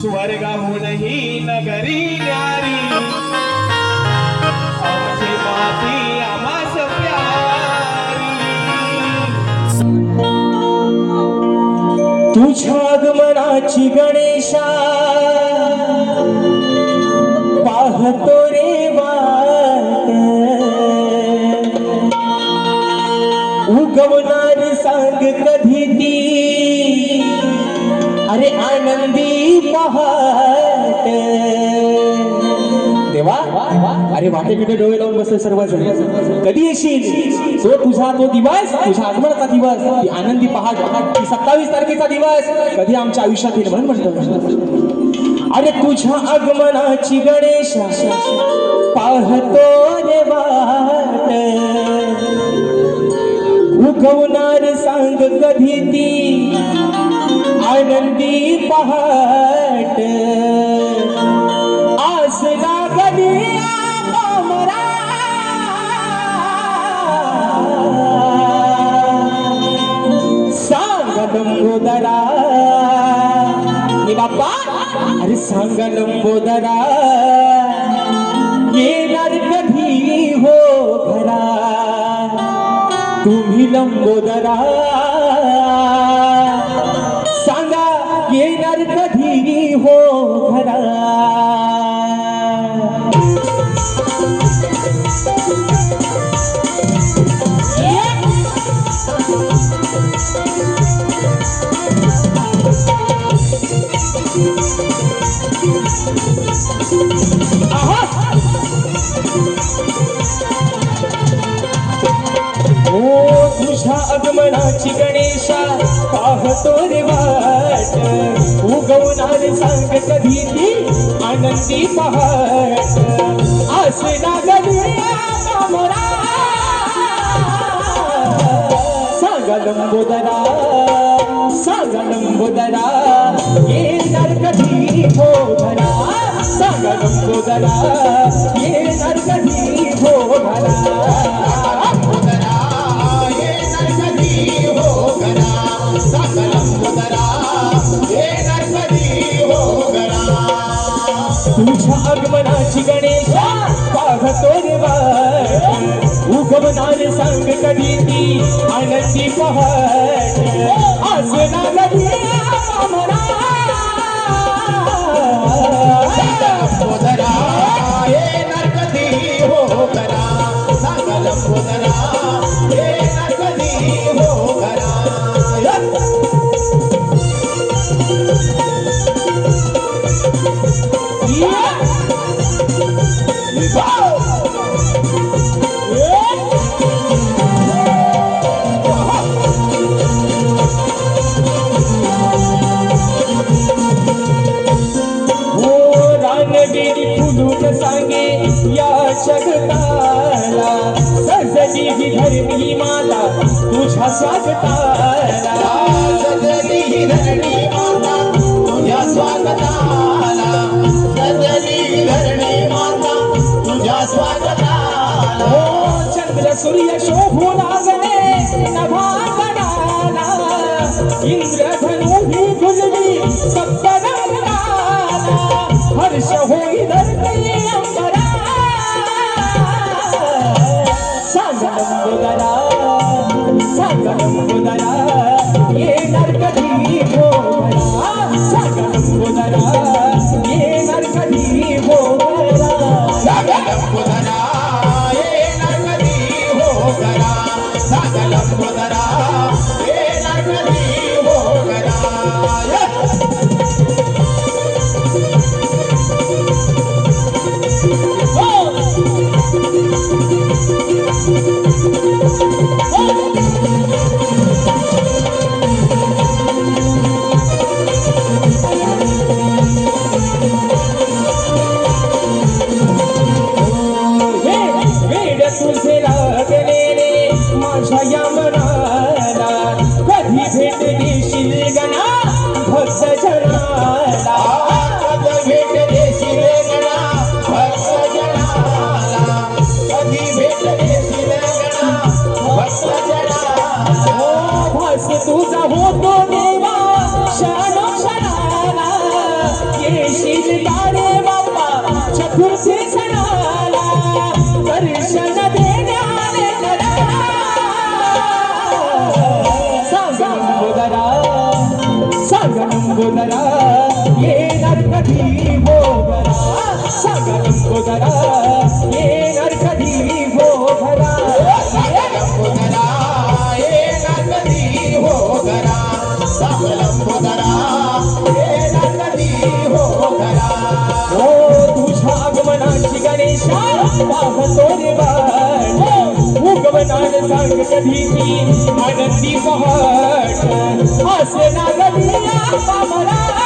स्वर्गाहूनही नगरी नारी आमची माती आम्हास प्यारी. तुझ्या आगमनाची गणेशा पाहतो रे वाट. उगवणार सांग कधी ती? अरे आनंदी पहाट. देवा अरे वाटेकडे डोळे लावून बसले सर्वजण. कधी येशील? तो तुझा तो दिवस तुझ्या आगमनाचा दिवस ती आनंदी पहाट ती सत्तावीस तारखेचा दिवस. कधी आमच्या आयुष्यात येईल म्हणून म्हणतो अरे तुझ्या आगमनाची गणेश पाहतो रे वाट. उगवणार सांग कधी ती? आनंदी पहाट. आस लागली आमरा सांग लंबोदरा हे बाप्पा अरे सांग लंबोदरा येणार कधी हो घरा तुम्ही लंबोदरा कधी हो खरा. ओ तुझ्या आगमनाची उगवणार संग कधी ती आनंदी पहाट आस लागली आम्हाला. सांगा लंबोदरा सांगा लंबोदरा येणार कधी हो घरा सांगा लंबोदरा येणार कधी हो आगमनाची गणेशा पाहतो उगवणार सांग कधी ती आनंदी पहाट. सूर्य स्वागताला हो नभा सूर्य सांगोदरा येणार कधी भोगरा सांगोदरा येणार भोगरा तुझ्या आगमनाची गणेशा पाहतो रे वाट हो, सांग कधी मी आनंदी पहाड Nacional de Vida.